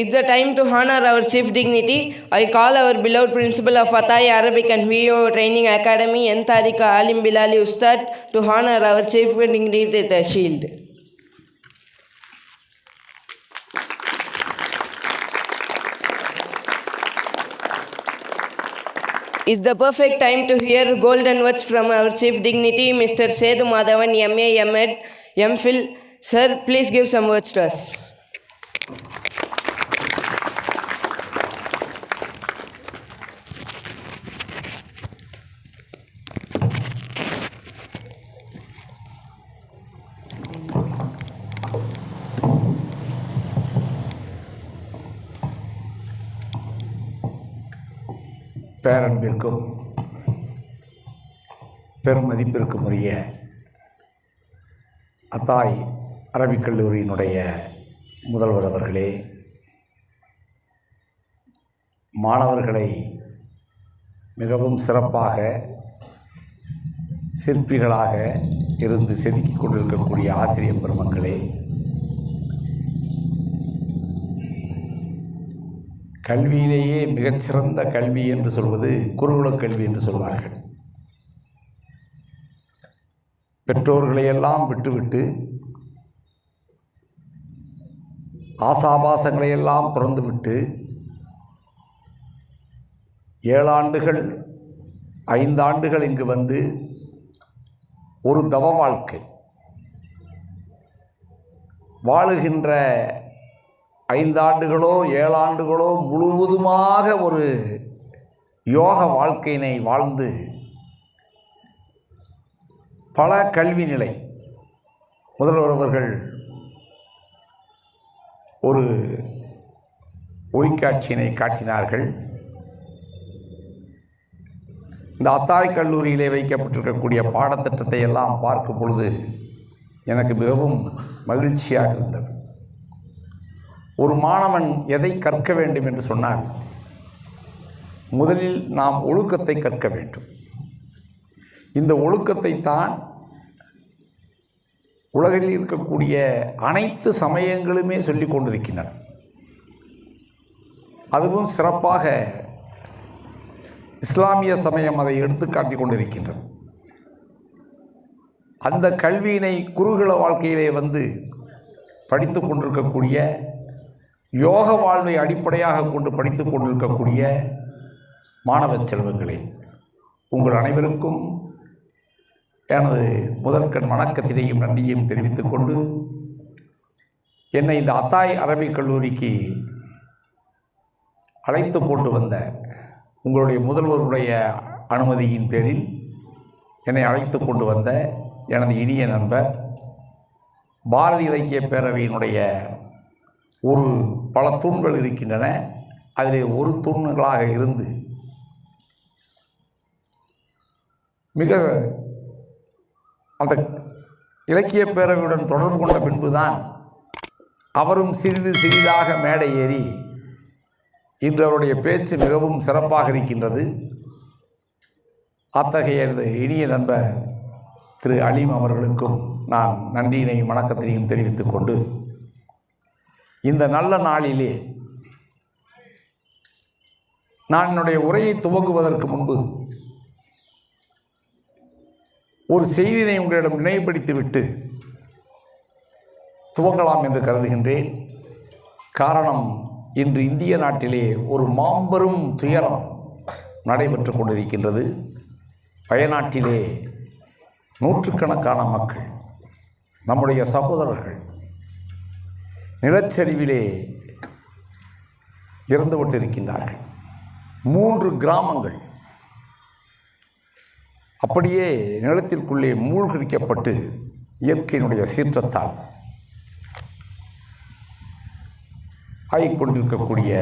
it's the time to honor our chief dignity. I call our beloved principal of Fatah Arabic and VO Training Academy, N. Alim Bilali Ustad, to honor our chief dignity with a shield. It's the perfect time to hear golden words from our chief dignity, Mr. Sethu Madhavan, MA, MEd, MPhil. Sir, please give some words to us. பேரன்பிற்கும் பெருமதிப்பிற்கும் உரிய அத்தாய் Arabic கல்லூரியினுடைய முதல்வர் அவர்களே மாணவர்களை மிகவும் சிறப்பாக சிற்பிகளாக இருந்து செதுக்கிக் கொண்டிருக்கக்கூடிய ஆசிரியர் பெருமக்களே கல்வியிலேயே மிகச்சிறந்த கல்வி என்று சொல்வது குருகுலக் கல்வி என்று சொல்வார்கள். பெற்றோர்களையெல்லாம் விட்டுவிட்டு ஆசாபாசங்களையெல்லாம் திறந்துவிட்டு ஏழாண்டுகள் ஐந்தாண்டுகள் இங்கு வந்து ஒரு தவ வாழ்க்கை. வாழுகின்ற ஐந்தாண்டுகளோ ஏழாண்டுகளோ முழுவதுமாக ஒரு யோக வாழ்க்கையினை வாழ்ந்து பல கல்வி நிலை. முதல்வர் அவர்கள் ஒரு ஒளிக்காட்சியினை காட்டினார்கள். இந்த அத்தாய் கல்லூரியிலே வைக்கப்பட்டிருக்கக்கூடிய பாடத்திட்டத்தை எல்லாம் பார்க்கும் பொழுது எனக்கு மிகவும் மகிழ்ச்சியாக இருந்தது. ஒரு மாணவன் எதை கற்க வேண்டும் என்று சொன்னால் முதலில் நாம் ஒழுக்கத்தை கற்க வேண்டும். இந்த ஒழுக்கத்தை தான் உலகில் இருக்கக்கூடிய அனைத்து சமயங்களுமே சொல்லிக் கொண்டிருக்கின்றன. அதுவும் சிறப்பாக இஸ்லாமிய சமயம் அதை எடுத்து காட்டிக் கொண்டிருக்கின்றது. அந்த கல்வியினை குருகுல வாழ்க்கையிலே வந்து படித்து கொண்டிருக்கக்கூடிய யோக வாழ்வை அடிப்படையாக கொண்டு படித்து கொண்டிருக்கக்கூடிய மாணவ செல்வங்களே உங்கள் அனைவருக்கும் எனது முதற்கண் வணக்கத்தினையும் நன்றியையும் தெரிவித்துக் கொண்டு என்னை இந்த அத்தாய் அரபிக் கல்லூரிக்கு அழைத்து கொண்டு வந்த உங்களுடைய முதல்வருடைய அனுமதியின் பேரில் என்னை அழைத்து கொண்டு வந்த எனது இனிய நண்பர் பாரதி இலக்கிய பேரவையினுடைய ஒரு பல தூண்கள் இருக்கின்றன. அதிலே ஒரு தூண்களாக இருந்து மிக அந்த இலக்கிய பேரவையுடன் தொடர்பு கொண்ட பின்புதான் அவரும் சிறிது சிறிதாக மேடை ஏறி இன்று அவருடைய பேச்சு மிகவும் சிறப்பாக இருக்கின்றது. அத்தகைய இனிய நண்பர் திரு அலீம் அவர்களுக்கும் நான் நன்றியினையும் வணக்கத்தினையும் தெரிவித்துக் கொண்டு இந்த நல்ல நாளிலே நான் என்னுடைய உரையை துவங்குவதற்கு முன்பு ஒரு செய்தியினை உங்களிடம் நினைவுபடுத்திவிட்டு துவங்கலாம் என்று கருதுகின்றேன். காரணம் இன்று இந்திய நாட்டிலே ஒரு மாம்பெரும் துயரம் நடைபெற்று கொண்டிருக்கின்றது. பயநாட்டிலே நூற்றுக்கணக்கான மக்கள் நம்முடைய சகோதரர்கள் நிலச்சரிவிலே இறந்துவிட்டிருக்கின்றார்கள். மூன்று கிராமங்கள். அப்படியே நிலத்திற்குள்ளே மூழ்கடிக்கப்பட்டு இயற்கையினுடைய சீற்றத்தால் ஆகிக்கொண்டிருக்கக்கூடிய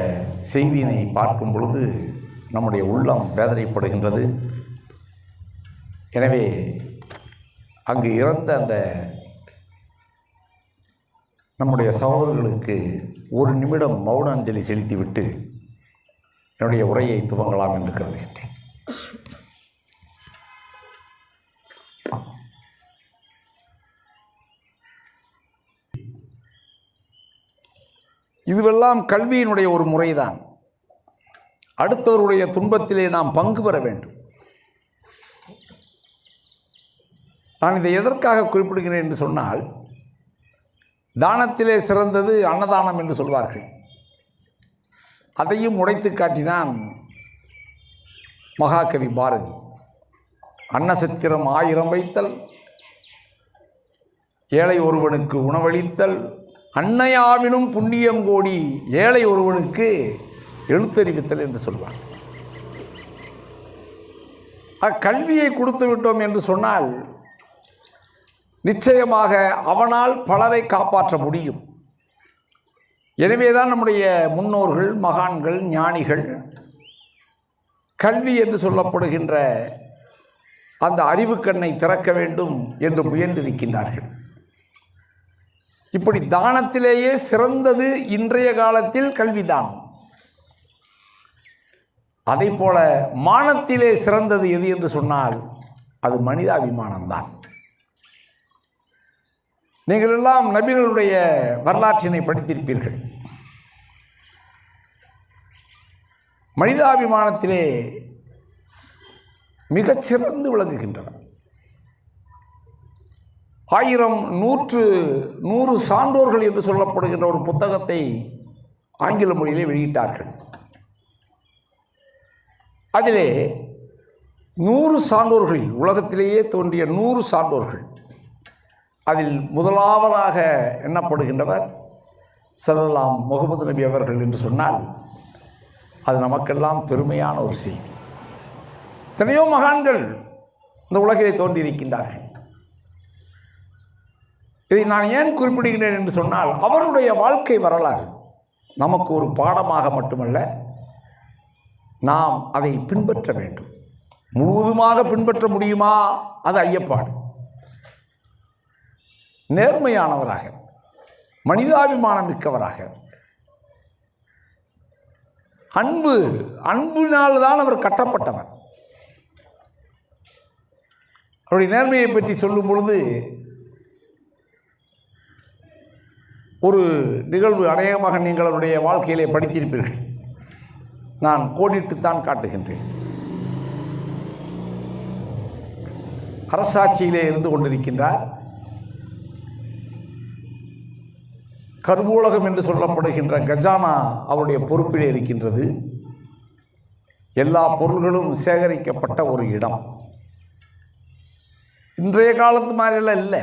செய்தியினை பார்க்கும் பொழுது நம்முடைய உள்ளம் வேதனைப்படுகின்றது. எனவே அங்கு இறந்த அந்த நம்முடைய சகோதரர்களுக்கு ஒரு நிமிடம் மௌன அஞ்சலி செலுத்திவிட்டு என்னுடைய உரையை துவங்கலாம் என்று கருதுகின்றேன். இதுவெல்லாம் கல்வியினுடைய ஒரு முறைதான். அடுத்தவருடைய துன்பத்திலே நாம் பங்கு பெற வேண்டும். நான் இதை எதற்காக குறிப்பிடுகிறேன் என்று சொன்னால் தானத்திலே சிறந்தது அன்னதானம் என்று சொல்வார்கள். அதையும் உடைத்து காட்டினான் மகாகவி பாரதி. அன்னசத்திரம் ஆயிரம் வைத்தல் ஏழை ஒருவனுக்கு உணவளித்தல் அன்னையாவினும் புண்ணியம் கோடி ஏழை ஒருவனுக்கு எழுத்தறிவித்தல் என்று சொல்வார். அக்கல்வியை கொடுத்து விட்டோம் என்று சொன்னால் நிச்சயமாக அவனால் பலரை காப்பாற்ற முடியும். எனவேதான் நம்முடைய முன்னோர்கள் மகான்கள் ஞானிகள் கல்வி என்று சொல்லப்படுகின்ற அந்த அறிவுக்கண்ணை திறக்க வேண்டும் என்று முயன்றிருக்கின்றார்கள். இப்படி தானத்திலேயே சிறந்தது இன்றைய காலத்தில் கல்விதானம் அதே போல மானத்திலே சிறந்தது எது என்று சொன்னால் அது மனிதாபிமானம்தான். நீங்கள் எல்லாம் நபிகளுடைய வரலாற்றினை படித்திருப்பீர்கள். மனிதாபிமானத்திலே மிகச்சிறந்து விளங்குகின்றன. ஆயிரம் நூற்று நூறு சான்றோர்கள் என்று சொல்லப்படுகின்ற ஒரு புத்தகத்தை ஆங்கில மொழியிலே வெளியிட்டார்கள். அதிலே நூறு சான்றோர்களில் உலகத்திலேயே தோன்றிய நூறு சான்றோர்கள் அதில் முதலாவதாக எண்ணப்படுகின்றவர் செல்லலாம் முகமது நபி அவர்கள் என்று சொன்னால் அது நமக்கெல்லாம் பெருமையான ஒரு செய்தி. எத்தனையோ மகான்கள் இந்த உலகிலே தோன்றியிருக்கின்றார்கள். இதை நான் ஏன் குறிப்பிடுகிறேன் என்று சொன்னால் அவருடைய வாழ்க்கை வரலாறு நமக்கு ஒரு பாடமாக மட்டுமல்ல நாம் அதை பின்பற்ற வேண்டும். முழுவதுமாக பின்பற்ற முடியுமா? அது ஐயப்பாடு. நேர்மையானவராக மனிதாபிமானம் மிக்கவராக அன்பு அன்பினால் தான் அவர் கட்டப்பட்டவர். அவருடைய நேர்மையை பற்றி சொல்லும் பொழுது ஒரு நிகழ்வு அநேகமாக நீங்கள் அவருடைய வாழ்க்கையிலே படித்திருப்பீர்கள். நான் கோடிட்டுத்தான் காட்டுகின்றேன். அரசாட்சியிலே இருந்து கொண்டிருக்கின்றார். கருவூலகம் என்று சொல்லப்படுகின்ற கஜானா அவருடைய பொறுப்பிலே இருக்கின்றது. எல்லா பொருள்களும் சேகரிக்கப்பட்ட ஒரு இடம். இன்றைய காலத்து மாதிரியெல்லாம் இல்லை.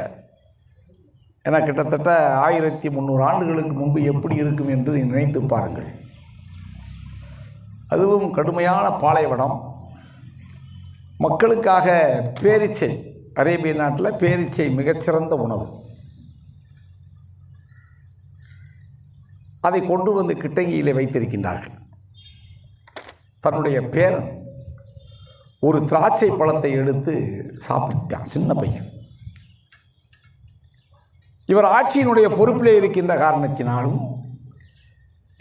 ஏன்னா கிட்டத்தட்ட ஆயிரத்தி முந்நூறு ஆண்டுகளுக்கு முன்பு எப்படி இருக்கும் என்று நினைத்து பாருங்கள். அதுவும் கடுமையான பாலைவனம். மக்களுக்காக பேரிச்சை அரேபிய நாட்டில் பேரிச்சை மிகச்சிறந்த உணவு. அதை கொண்டு வந்து கிட்டங்கியிலே வைத்திருக்கின்றார்கள். தன்னுடைய பேரன் ஒரு திராட்சை பழத்தை எடுத்து சாப்பிட்டான் சின்ன பையன். இவர் ஆட்சியினுடைய பொறுப்பிலே இருக்கின்ற காரணத்தினாலும்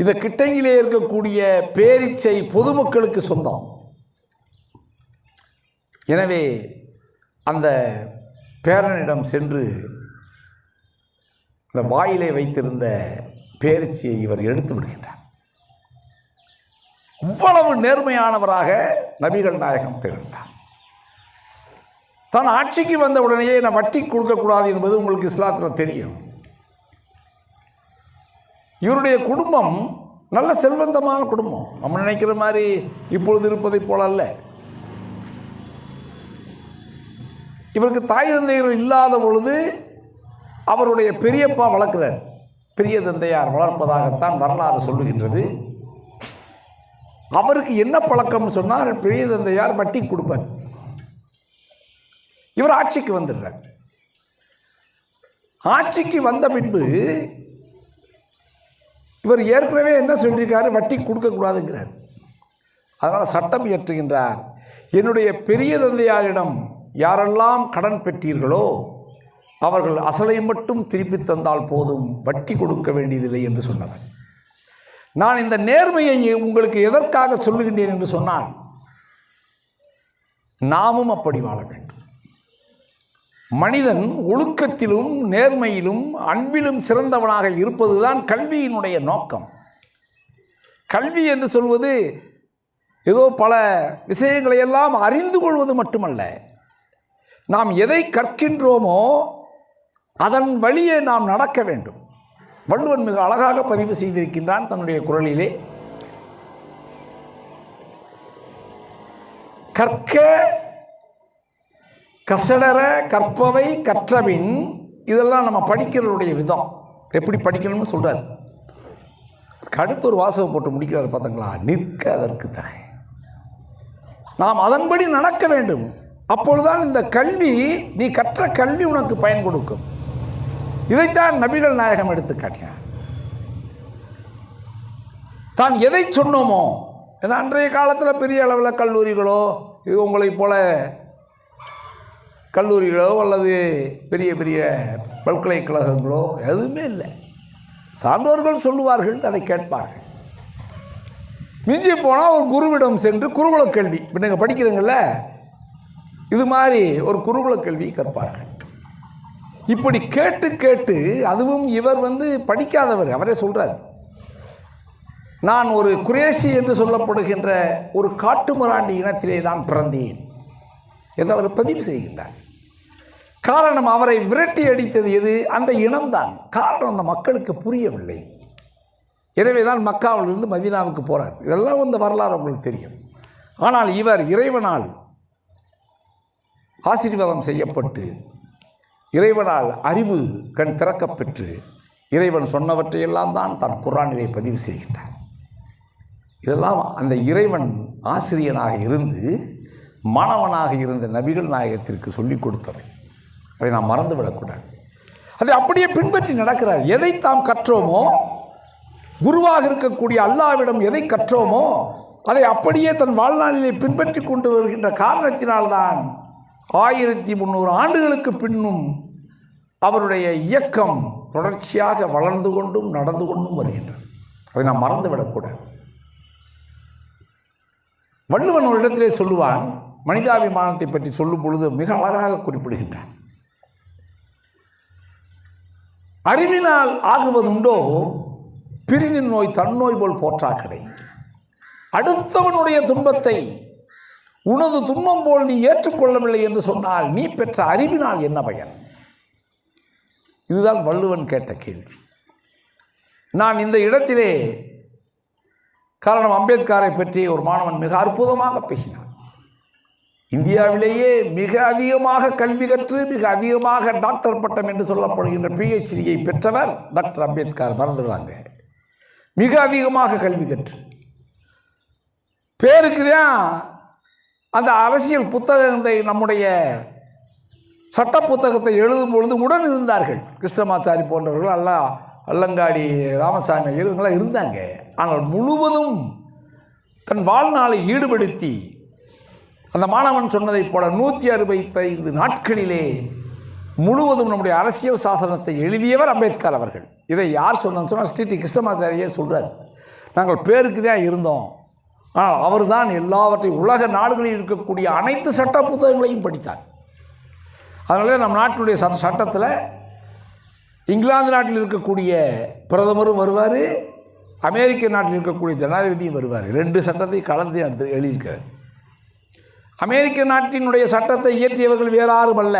இந்த கிட்டங்கிலே இருக்கக்கூடிய பேரிச்சை பொதுமக்களுக்கு சொந்தம். எனவே அந்த பேரனிடம் சென்று அந்த வாயிலே வைத்திருந்த பேரச்சியை இவர் எடுத்து விடுகின்றார். இவ்வளவு நேர்மையானவராக நபிகள் நாயகம் திகழ்ந்தார். தான் ஆட்சிக்கு வந்த உடனேயே நான் வட்டி கொடுக்கக்கூடாது என்பது உங்களுக்கு இஸ்லாத்தில் தெரியும். இவருடைய குடும்பம் நல்ல செல்வந்தமான குடும்பம். நம்ம நினைக்கிற மாதிரி இப்பொழுது இருப்பதைப் போல அல்ல. இவருக்கு தாய் தந்தையர் இல்லாத பொழுது அவருடைய பெரியப்பா வளர்க்குறார். பெரிய தந்தையார் வளர்ப்பதாகத்தான் வரலாறு சொல்லுகின்றது. அவருக்கு என்ன பழக்கம்னு சொன்னால் பெரிய தந்தையார் வட்டி கொடுப்பார். இவர் ஆட்சிக்கு வந்துடுறார். ஆட்சிக்கு வந்த பின்பு இவர் ஏற்கனவே என்ன சொல்லியிருக்காரு? வட்டி கொடுக்கக்கூடாதுங்கிறார். அதனால் சட்டம் இயற்றுகின்றார். என்னுடைய பெரிய தந்தையாரிடம் யாரெல்லாம் கடன் பெற்றீர்களோ அவர்கள் அசலை மட்டும் திருப்பி தந்தால் போதும் வட்டி கொடுக்க வேண்டியதில்லை என்று சொன்னவர். நான் இந்த நேர்மையை உங்களுக்கு எதற்காக சொல்லுகின்றேன் என்று சொன்னால் நாமும் அப்படி வாழ வேண்டும். மனிதன் ஒழுக்கத்திலும் நேர்மையிலும் அன்பிலும் சிறந்தவனாக இருப்பதுதான் கல்வியினுடைய நோக்கம். கல்வி என்று சொல்வது ஏதோ பல விஷயங்களை எல்லாம் அறிந்து கொள்வது மட்டுமல்ல. நாம் எதை கற்கின்றோமோ அதன் வழியே நாம் நடக்க வேண்டும். வள்ளுவன் மிக அழகாக பதிவு செய்திருக்கின்றான் தன்னுடைய குரலிலே. கற்க கசடர கற்பவை கற்றவின் இதெல்லாம் நம்ம படிக்கிறவருடைய விதம். எப்படி படிக்கணும்னு சொல்கிறார் அடுத்து ஒரு வாசகம் போட்டு முடிக்கிறார் பார்த்தங்களா நிற்க அதற்கு தகை. நாம் அதன்படி நடக்க வேண்டும். அப்பொழுதுதான் இந்த கல்வி நீ கற்ற கல்வி உனக்கு பயன் கொடுக்கும். இதைத்தான் நபிகள் நாயகம் எடுத்து காட்டினார். தான் எதை சொன்னோமோ ஏன்னா அன்றைய காலத்தில் பெரிய அளவில் கல்லூரிகளோ இது உங்களைப் போல கல்லூரிகளோ அல்லது பெரிய பெரிய பல்கலைக்கழகங்களோ எதுவுமே இல்லை. சான்றோர்கள் சொல்லுவார்கள் அதை கேட்பார்கள். மிஞ்சி போனால் ஒரு குருவிடம் சென்று குருகுல கல்வி இப்போ நீங்கள் படிக்கிறீங்கள இது மாதிரி ஒரு குருகுல கல்வி கற்பார்கள் இப்படி கேட்டு கேட்டு அதுவும் இவர் வந்து படிக்காதவர் அவரே சொல்கிறார் நான் ஒரு குரேசி என்று சொல்லப்படுகின்ற ஒரு காட்டுமிராண்டி இனத்திலே தான் பிறந்தேன் என்று அவர் பதிவு செய்கின்றார். காரணம் அவரை விரட்டி அடித்தது எது? அந்த இனம்தான். காரணம் அந்த மக்களுக்கு புரியவில்லை. எனவே தான் மக்காவிலிருந்து மதினாவுக்கு போகிறார் இதெல்லாம் இந்த வரலாறு உங்களுக்கு தெரியும். ஆனால் இவர் இறைவனால் ஆசீர்வாதம் செய்யப்பட்டு இறைவனால் அறிவு கண் திறக்கப்பெற்று இறைவன் சொன்னவற்றையெல்லாம் தான் தன் குரானிலே பதிவு செய்கின்றார் இதெல்லாம் அந்த இறைவன் ஆசிரியனாக இருந்து மாணவனாக இருந்த நபிகள் நாயகத்திற்கு சொல்லிக் கொடுத்தவை. அதை நாம் மறந்துவிடக்கூடாது. அதை அப்படியே பின்பற்றி நடக்கிறார். எதை தாம் கற்றோமோ குருவாக இருக்கக்கூடிய அல்லாவிடம் எதை கற்றோமோ அதை அப்படியே தன் வாழ்நாளிலே பின்பற்றி கொண்டு வருகின்ற காரணத்தினால்தான் ஆயிரத்தி முந்நூறு ஆண்டுகளுக்கு பின்னும் அவருடைய இயக்கம் தொடர்ச்சியாக வளர்ந்து கொண்டும் நடந்து கொண்டும் வருகின்றது. அதை நாம் மறந்துவிடக்கூடாது. வள்ளுவன் ஒரு இடத்திலே சொல்லுவான் மனிதாபிமானத்தை பற்றி சொல்லும் பொழுது மிக அழகாக குறிப்பிடுகின்றான். அறிவினால் ஆகுவதுண்டோ பிரிவின் நோய் தன்னோய் போல் போற்றாக்கடை அடுத்தவனுடைய துன்பத்தை உனது துன்பம் போல் நீ ஏற்றுக்கொள்ளவில்லை என்று சொன்னால் நீ பெற்ற அறிவினால் என்ன பயன்? இதுதான் வள்ளுவன் கேட்ட கேள்வி. நான் இந்த இடத்திலே காரணம் அம்பேத்கரை பற்றி ஒரு மாணவன் மிக அற்புதமாக பேசினான் இந்தியாவிலேயே மிக அதிகமாக கல்வி கற்று மிக அதிகமாக டாக்டர் பட்டம் என்று சொல்லப்படுகின்ற பிஹெச்டியை பெற்றவர் டாக்டர் அம்பேத்கர். மறந்துடுறாங்க. மிக அதிகமாக கல்வி கற்று. பேருக்கு தான் அந்த அரசியல் புத்தகத்தை நம்முடைய சட்ட புத்தகத்தை எழுதும் பொழுது உடன் இருந்தார்கள். கிருஷ்ணமாச்சாரி போன்றவர்கள் எல்லாம் அல்லங்காடி ராமசாமி இவங்களாம் இருந்தாங்க. ஆனால் முழுவதும் தன் வாழ்நாளை ஈடுபடுத்தி அந்த மாணவன் சொன்னதைப் போல நூற்றி அறுபத்தைந்து நாட்களிலே முழுவதும் நம்முடைய அரசியல் சாசனத்தை எழுதியவர் அம்பேத்கர் அவர்கள். இதை யார் சொன்னது சொன்னால் ஸ்ரீ டி கிருஷ்ணமாச்சாரியே சொல்கிறார் நாங்கள் பேருக்கு தான் இருந்தோம். அவர் தான் எல்லாவற்றையும் உலக நாடுகளில் இருக்கக்கூடிய அனைத்து சட்ட புத்தகங்களையும் படித்தார். அதனால நம் நாட்டினுடைய சட்ட சட்டத்தில் இங்கிலாந்து நாட்டில் இருக்கக்கூடிய பிரதமரும் வருவார் அமெரிக்க நாட்டில் இருக்கக்கூடிய ஜனாதிபதியும் வருவார். ரெண்டு சட்டத்தை கலந்து எடுத்து எழுதியிருக்கிறார் அமெரிக்க நாட்டினுடைய சட்டத்தை இயற்றியவர்கள் வேறு யாரும் அல்ல.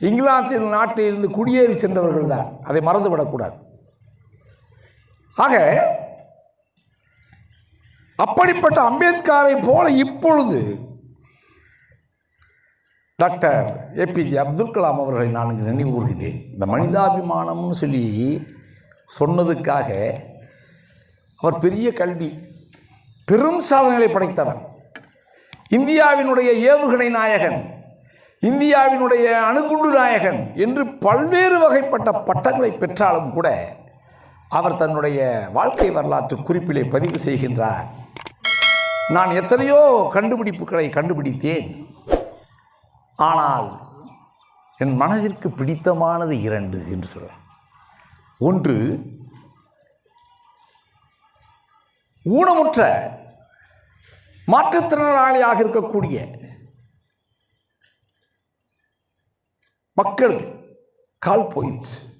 இங்கிலாந்து நாட்டிலிருந்து குடியேறி சென்றவர்கள் தான் அதை மறந்துவிடக்கூடாது. ஆக அப்படிப்பட்ட அம்பேத்கரை போல இப்பொழுது டாக்டர் ஏபிஜே அப்துல் கலாம் அவர்களை நான் இங்கு நினைவு கூறுகிறேன் இந்த மனிதாபிமானம்னு சொல்லி சொன்னதுக்காக அவர் பெரிய கல்வி பெரும் சாதனைகளை படைத்தவர். இந்தியாவினுடைய ஏவுகணை நாயகன் இந்தியாவினுடைய அணுகுண்டு நாயகன் என்று பல்வேறு வகைப்பட்ட பட்டங்களை பெற்றாலும் கூட அவர் தன்னுடைய வாழ்க்கை வரலாற்று குறிப்பிலே பதிவு செய்கின்றார். நான் எத்தனையோ கண்டுபிடிப்புகளை கண்டுபிடித்தேன். ஆனால் என் மனதிற்கு பிடித்தமானது இரண்டு என்று சொல்கிறேன் ஒன்று ஊனமுற்ற மாற்றுத்திறனாளியாக இருக்கக்கூடிய மக்களுக்கு கால் போயிடுச்சு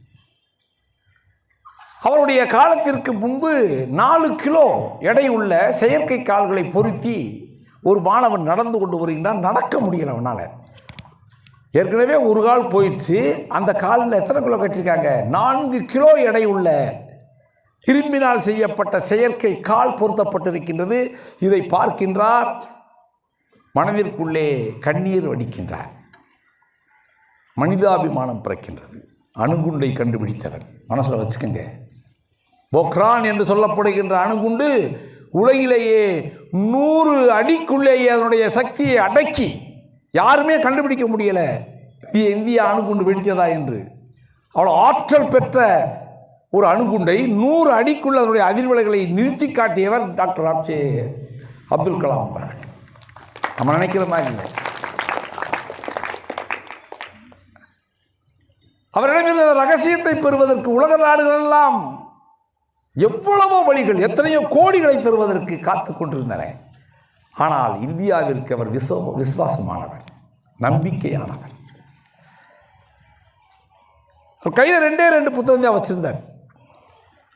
அவருடைய காலத்திற்கு முன்பு நாலு கிலோ எடை உள்ள செயற்கை கால்களை பொருத்தி ஒரு மாணவன் நடந்து கொண்டு வருகின்றான். நடக்க முடியல அவனால். ஏற்கனவே ஒரு கால் போயிடுச்சு. அந்த காலில் எத்தனை கிலோ கட்டியிருக்காங்க? நான்கு கிலோ எடை உள்ள இரும்பினால் செய்யப்பட்ட செயற்கை கால் பொருத்தப்பட்டிருக்கின்றது. இதை பார்க்கின்றார். மனதிற்குள்ளே கண்ணீர் வடிக்கின்றார். மனிதாபிமானம் பிறக்கின்றது. அணுகுண்டை கண்டுபிடித்தவர். மனசில் வச்சுக்கோங்க. பொக்ரான் என்று சொல்லப்படுகின்ற அணுகுண்டு உலகிலேயே நூறு அடிக்குள்ளேயே அதனுடைய சக்தியை அடக்கி யாருமே கண்டுபிடிக்க முடியலை. இது இந்தியா அணுகுண்டு வெடித்ததா என்று. அவ்வளோ ஆற்றல் பெற்ற ஒரு அணுகுண்டை நூறு அடிக்குள்ள அதனுடைய அதிர்வலைகளை நிறுத்தி காட்டியவர் டாக்டர் ஆப்சே அப்துல் கலாம் அவர்கள். நம்ம நினைக்கிற மாதிரி இல்லை. அவரிடமிருந்த ரகசியத்தை பெறுவதற்கு உலக நாடுகள் எல்லாம் எவ்வளவோ வழிகள் எத்தனையோ கோடிகளை தருவதற்கு காத்து கொண்டிருந்தன. ஆனால் இந்தியாவிற்கு அவர் விசுவ விசுவாசமானவர் நம்பிக்கையானவர். அவர் கையில் ரெண்டே ரெண்டு புத்தகம் தான் வச்சுருந்தார்.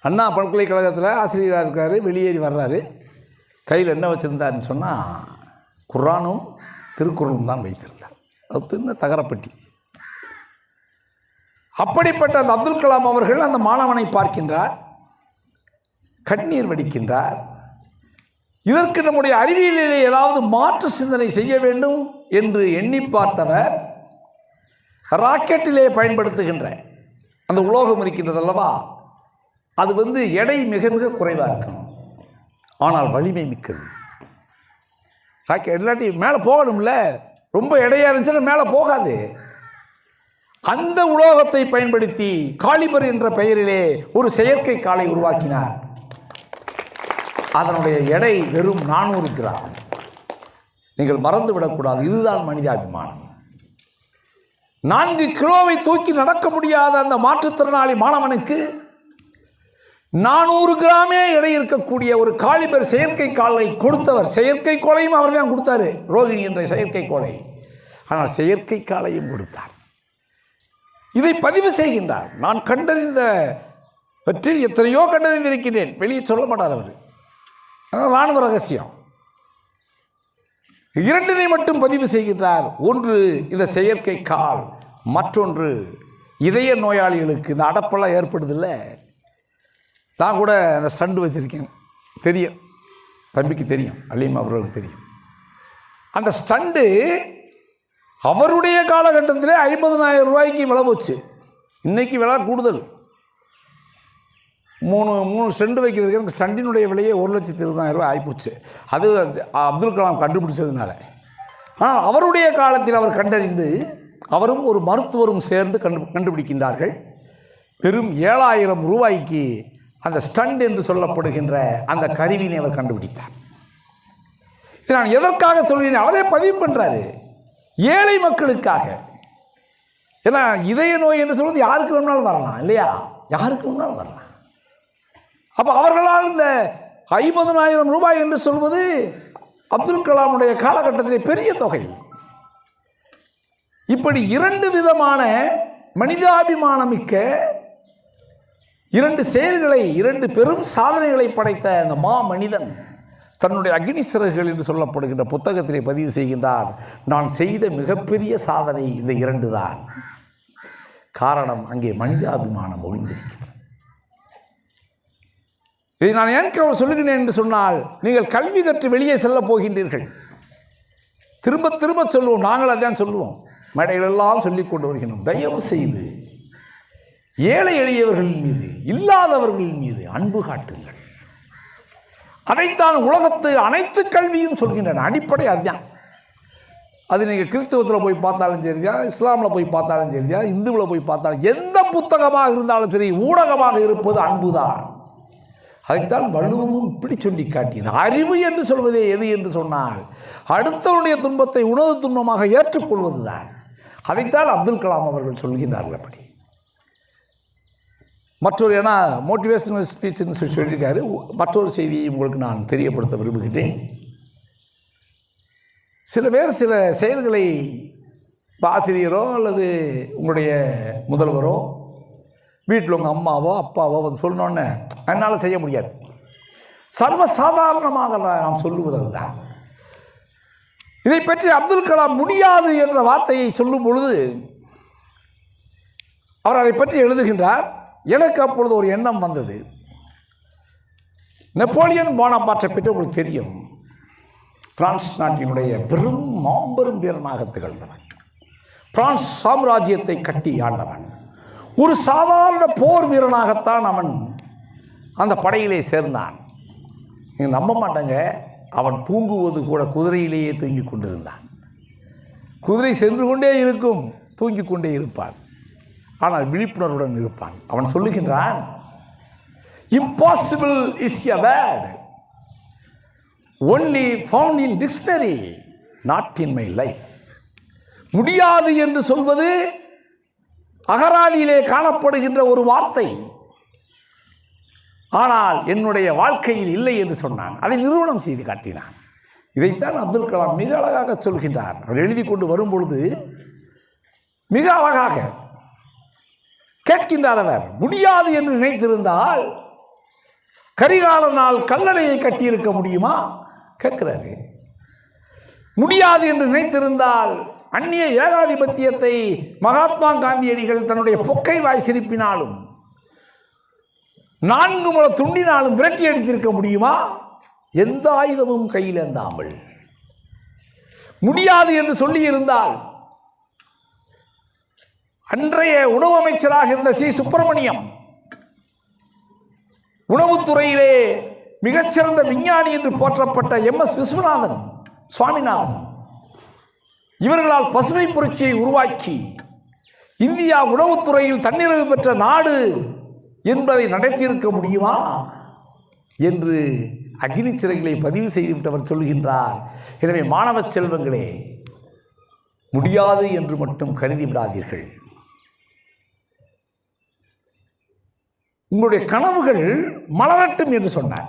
அண்ணா பல்கலைக்கழகத்தில் ஆசிரியராக இருக்கார் வெளியேறி வர்றாரு. கையில் என்ன வச்சுருந்தாருன்னு சொன்னால் குரானும் திருக்குறளும் தான் வைத்திருந்தார். அது சின்ன தகரப்பட்டி. அப்படிப்பட்ட அந்த அப்துல் கலாம் அவர்கள் அந்த மாணவனை பார்க்கின்றார். கண்ணீர் வடிக்கின்றார். இதற்கு நம்முடைய அறிவியலிலே ஏதாவது மாற்று சிந்தனை செய்ய வேண்டும் என்று எண்ணி பார்த்தவர் ராக்கெட்டிலே பயன்படுத்துகின்ற அந்த உலோகம் இருக்கின்றது அல்லவா? அது வந்து எடை மிக மிக குறைவாக இருக்கணும். ஆனால் வலிமை மிக்கது. ராக்கெட் இல்லாட்டி மேலே போகணும்ல? ரொம்ப எடையாக இருந்துச்சுன்னா மேலே போகாது. அந்த உலோகத்தை பயன்படுத்தி காலிபர் என்ற பெயரிலே ஒரு செயற்கை காலை உருவாக்கினார். அதனுடைய எடை வெறும் நானூறு கிராம். நீங்கள் மறந்து விடக்கூடாது இதுதான் மனிதாபிமானம். நான்கு கிலோவை தூக்கி நடக்க முடியாத அந்த மாற்றுத்திறனாளி மாணவனுக்கு நானூறு கிராமே எடை இருக்கக்கூடிய ஒரு காலிபர் செயற்கை காலை கொடுத்தவர் செயற்கை கோளையும் அவர் தான் கொடுத்தாரு ரோகிணி என்ற செயற்கை கோலை. ஆனால் செயற்கை காலையும் கொடுத்தார். இதை பதிவு செய்கின்றார். நான் கண்டறிந்த பற்றி எத்தனையோ கண்டறிந்திருக்கிறேன். வெளியே சொல்ல மாட்டார் அவர். அதான் ராணுவ ரகசியம். இரண்டினை மட்டும் பதிவு செய்கின்றார். ஒன்று இந்த செயற்கை கால் மற்றொன்று இதய நோயாளிகளுக்கு. இந்த அடப்பெல்லாம் ஏற்படுதில்ல. நான் கூட அந்த ஸ்டண்டு வச்சுருக்கேன். தெரியும். தம்பிக்கு தெரியும். அலீம் அவர்களுக்கு தெரியும். அந்த ஸ்டண்டு அவருடைய காலகட்டத்தில் ஐம்பதனாயிரம் ரூபாய்க்கு விலை போச்சு. இன்றைக்கி விலை கூடுதல். மூணு மூணு ஸ்டெண்டு வைக்கிறதுக்கு எனக்கு ஸ்டண்டினுடைய விலையே ஒரு லட்சத்தி இருபதாயிரம் ரூபாய் ஆகிப்போச்சு அது அப்துல் கலாம் கண்டுபிடிச்சதுனால. ஆனால் அவருடைய காலத்தில் அவர் கண்டறிந்து அவரும் ஒரு மருத்துவரும் சேர்ந்து கண்டு கண்டுபிடிக்கின்றார்கள். பெரும் ஏழாயிரம் ரூபாய்க்கு அந்த ஸ்டண்ட் என்று சொல்லப்படுகின்ற அந்த கருவினை அவர் கண்டுபிடித்தார். நான் எதற்காக சொல்கிறேன்? அவரே பதிவு பண்ணுறாரு ஏழை மக்களுக்காக. ஏன்னா இதய நோய் என்று சொல்வது யாருக்கு வேணும்னாலும் வரலாம் இல்லையா? யாருக்கு வேணும்னாலும் வரலாம். அப்போ அவர்களால் இந்த ஐம்பதனாயிரம் ரூபாய் என்று சொல்வது அப்துல் கலாமுடைய காலகட்டத்திலே பெரிய தொகை. இப்படி இரண்டு விதமான மனிதாபிமானமிக்க இரண்டு செயல்களை இரண்டு பெரும் சாதனைகளை படைத்த அந்த மா மனிதன் தன்னுடைய அக்னி சிறகுகள் என்று சொல்லப்படுகின்ற புத்தகத்திலே பதிவு செய்கின்றார். நான் செய்த மிகப்பெரிய சாதனை இந்த இரண்டு தான் காரணம் அங்கே மனிதாபிமானம் ஒளிந்திருக்கிறது. இதை நான் ஏன் சொல்லுகிறேன் என்று சொன்னால் நீங்கள் கல்வி கற்று வெளியே செல்ல போகின்றீர்கள். திரும்ப திரும்ப சொல்லுவோம். நாங்கள் அதான் சொல்லுவோம். மேடைகளெல்லாம் சொல்லிக் கொண்டு வருகிறோம் தயவு செய்து ஏழை எளியவர்கள் மீது இல்லாதவர்கள் மீது அன்பு காட்டுங்கள். அதைத்தான் உலகத்து அனைத்து கல்வியும் சொல்கின்றன. அடிப்படை அதுதான். அது நீங்கள் கிறிஸ்தவத்தில் போய் பார்த்தாலும் சரியா இஸ்லாமில் போய் பார்த்தாலும் சரியா இந்துவில் போய் பார்த்தாலும் எந்த புத்தகமாக இருந்தாலும் சரி ஊடகமாக இருப்பது அன்புதான். அதைத்தான் வள்ளுவமும் இப்படி சொல்லி காட்டியது. அறிவு என்று சொல்வதே எது என்று சொன்னால் அடுத்தவருடைய துன்பத்தை உணவு துன்பமாக ஏற்றுக்கொள்வதுதான். அதைத்தான் அப்துல் கலாம் அவர்கள் சொல்கின்றார்கள் அப்படி. மற்றொரு ஏன்னா மோட்டிவேஷனல் ஸ்பீச்னு சொல்லி சொல்லியிருக்காரு. மற்றொரு செய்தியை உங்களுக்கு நான் தெரியப்படுத்த விரும்புகிறேன் சில பேர் சில செயல்களை ஆசிரியரோ அல்லது உங்களுடைய முதல்வரோ வீட்டில் உங்கள் அம்மாவோ அப்பாவோ வந்து சொன்னோன்னே என்னால் செய்ய முடியாது. சர்வசாதாரணமாக நாம் சொல்லுவது அதுதான் இதை பற்றி அப்துல் கலாம் முடியாது என்ற வார்த்தையை சொல்லும் பொழுது அவர் அதை பற்றி எழுதுகின்றார் எனக்கு அப்பொழுது ஒரு எண்ணம் வந்தது. நெப்போலியன் போனாபாற்றை பற்றி உங்களுக்கு தெரியும். பிரான்ஸ் நாட்டினுடைய பெரும் மாம்பெரும் வீரனாக திகழ்ந்தவன். பிரான்ஸ் சாம்ராஜ்யத்தை கட்டி ஆண்டவன். ஒரு சாதாரண போர் வீரனாகத்தான் அவன் அந்த படையிலே சேர்ந்தான். நீங்கள் நம்ப மாட்டாங்க. அவன் தூங்குவது கூட குதிரையிலேயே தூங்கி கொண்டிருந்தான். குதிரை சென்று கொண்டே இருக்கும் தூங்கி கொண்டே இருப்பான். ஆனால் விழிப்புணர்வுடன் இருப்பான். அவன் சொல்லுகின்றான் impossible is a word only found in dictionary not in my life முடியாது என்று சொல்வது அகராதியிலே காணப்படுகின்ற ஒரு வார்த்தை. ஆனால் என்னுடைய வாழ்க்கையில் இல்லை என்று சொன்னான். அதை நிறுவனம் செய்து காட்டினான். இதைத்தான் அப்துல் கலாம் மிக அழகாக சொல்கின்றார். அவர் எழுதி கொண்டு வரும்பொழுது மிக அழகாக கேட்கின்றார் அவர் முடியாது என்று நினைத்திருந்தால் கரிகாலனால் கல்லணையை கட்டியிருக்க முடியுமா? கேட்கிறாரு. முடியாது என்று நினைத்திருந்தால் அந்நிய ஏகாதிபத்தியத்தை மகாத்மா காந்தியடிகள் தன்னுடைய பொக்கை வாய் சிரிப்பினாலும் நான்கு முள துண்டினாலும் விரட்டி அடித்திருக்க முடியுமா? எந்த ஆயுதமும் கையிலேந்தாமல் முடியாது என்று சொல்லியிருந்தால் அன்றைய உணவு அமைச்சராக இருந்த சி. சுப்பிரமணியம் உணவுத்துறையிலே மிகச்சிறந்த விஞ்ஞானி என்று போற்றப்பட்ட எம். எஸ். விஸ்வநாதன் சுவாமிநாதன் இவர்களால் பசுமை புரட்சியை உருவாக்கி இந்தியா உணவுத்துறையில் தன்னிறைவு பெற்ற நாடு என்பதை நடத்தியிருக்க முடியுமா என்று அக்னி சிறைகளை பதிவு செய்துவிட்டவர் சொல்கின்றார். எனவே மாணவ செல்வங்களே முடியாது என்று மட்டும் கருதி விடாதீர்கள். உங்களுடைய கனவுகள் மலரட்டும் என்று சொன்னார்.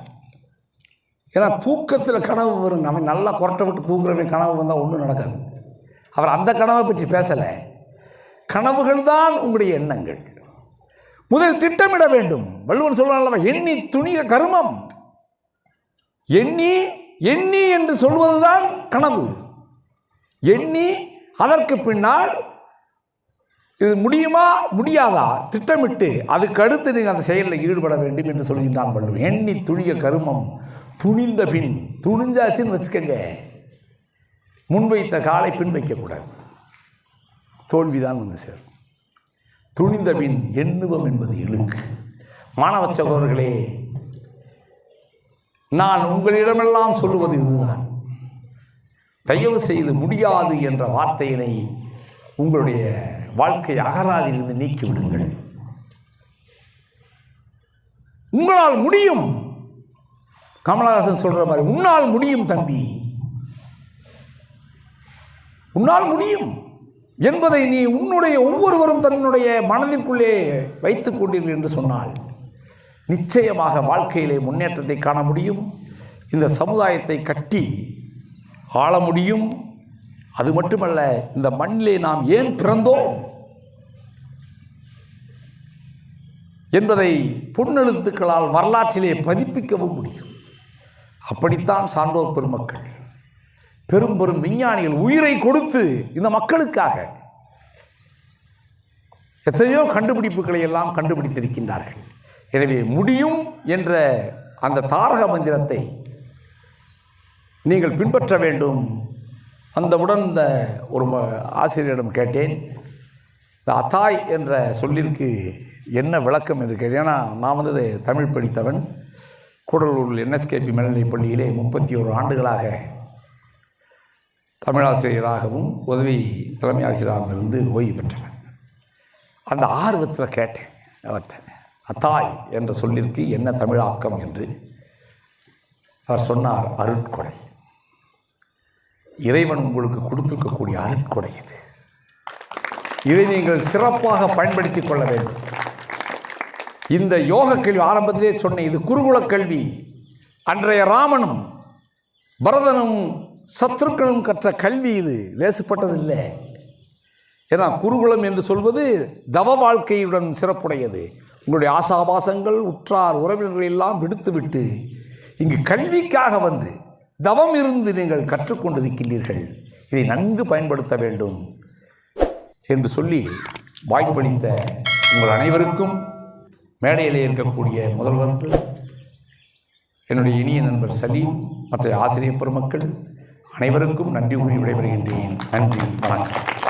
ஏன்னா தூக்கத்தில் கனவு வரும் அவன் நல்லா குரட்டை விட்டு தூங்குறவன் கனவு வந்தால் ஒன்றும் நடக்காது. அவர் அந்த கனவை பற்றி பேசலை. கனவுகள் தான் உங்களுடைய எண்ணங்கள். முதல் திட்டமிட வேண்டும். வள்ளுவன் சொல்வான் எண்ணி துணிய கருமம். எண்ணி எண்ணி என்று சொல்வதுதான் கனவு. எண்ணி அதற்கு பின்னால் இது முடியுமா முடியாதா? திட்டமிட்டு அதுக்கு அடுத்து நீங்கள் அந்த செயலில் ஈடுபட வேண்டும் என்று சொல்கின்றான் வள்ளுவன் எண்ணி துணிய கருமம். துணிந்த பின் துணிஞ்சாச்சுன்னு வச்சுக்கோங்க. முன்வைத்த காலை பின் வைக்கக்கூடாது தோல்விதான் வந்து சேரும். துணிந்த பின் எண்ணுவம் என்பது இழுக்கு. மாணவ சகோதரர்களே நான் உங்களிடமெல்லாம் சொல்லுவது இதுதான். தயவு செய்து முடியாது என்ற வார்த்தையினை உங்களுடைய வாழ்க்கை அகராதிலிருந்து நீக்கி விடுங்கள் உங்களால் முடியும். கமலஹாசன் சொல்ற மாதிரி உன்னால் முடியும் தம்பி. உன்னால் முடியும் என்பதை நீ உன்னுடைய ஒவ்வொருவரும் தன்னுடைய மனதிற்குள்ளே வைத்து கொண்டீர்கள் என்று சொன்னால் நிச்சயமாக வாழ்க்கையிலே முன்னேற்றத்தை காண முடியும். இந்த சமுதாயத்தை கட்டி ஆள முடியும். அது மட்டுமல்ல இந்த மண்ணிலே நாம் ஏன் பிறந்தோம் என்பதை பொன்னெழுத்துக்களால் வரலாற்றிலே பதிப்பிக்கவும் முடியும். அப்படித்தான் சான்றோர் பெருமக்கள். பெரும் பெரும் விஞ்ஞானிகள் உயிரை கொடுத்து இந்த மக்களுக்காக எத்தனையோ கண்டுபிடிப்புகளை எல்லாம் கண்டுபிடித்திருக்கின்றார்கள். எனவே முடியும் என்ற அந்த தாரக மந்திரத்தை நீங்கள் பின்பற்ற வேண்டும். அந்த உடன் இந்த ஒரு ம- ஆசிரியரிடம் கேட்டேன். இந்த அத்தாய் என்ற சொல்லிற்கு என்ன விளக்கம் என்று கேட்டேன். ஏன்னா நான் வந்து தமிழ் படித்தவன். கூடலூரில் என்எஸ்கேபி மேல்நிலைப் பள்ளியிலே முப்பத்தி ஒரு ஆண்டுகளாக தமிழாசிரியராகவும் உதவி தலைமை ஆசிரியராகவும் இருந்து ஓய்வு பெற்றவர் அந்த ஆர்வத்தில் கேட்டேன் அவர்கிட்ட அத்தாய் என்ற சொல்லிற்கு என்ன தமிழாக்கம்? என்று. அவர் சொன்னார் அருட்கொடை. இறைவன் உங்களுக்கு கொடுத்துருக்கக்கூடிய அருட்கொடை இது. இதை நீங்கள் சிறப்பாக பயன்படுத்திக் கொள்ள வேண்டும். இந்த யோக கல்வி ஆரம்பத்திலே சொன்னேன் இது குருகுல கல்வி. அன்றைய ராமனும் பரதனும் சத்ருக்களும் கற்ற கல்வி இது. லேசுப்பட்டதில்லை. ஏன்னா குருகுலம் என்று சொல்வது தவ வாழ்க்கையுடன் சிறப்புடையது. உங்களுடைய ஆசாபாசங்கள் உற்றார் உறவினர்கள் எல்லாம் விடுத்துவிட்டு இங்கு கல்விக்காக வந்து தவம் இருந்து நீங்கள் கற்றுக்கொண்டிருக்கின்றீர்கள் இதை நன்கு பயன்படுத்த வேண்டும் என்று சொல்லி வாய்ப்பளித்த உங்கள் அனைவருக்கும் மேடையிலே இருக்கக்கூடிய முதல்வர்கள் என்னுடைய இனிய நண்பர் சலீம் மற்ற ஆசிரியர் பெருமக்கள் அனைவருக்கும் நன்றி கூறி விடைபெறுகின்றேன். நன்றி. வணக்கம்.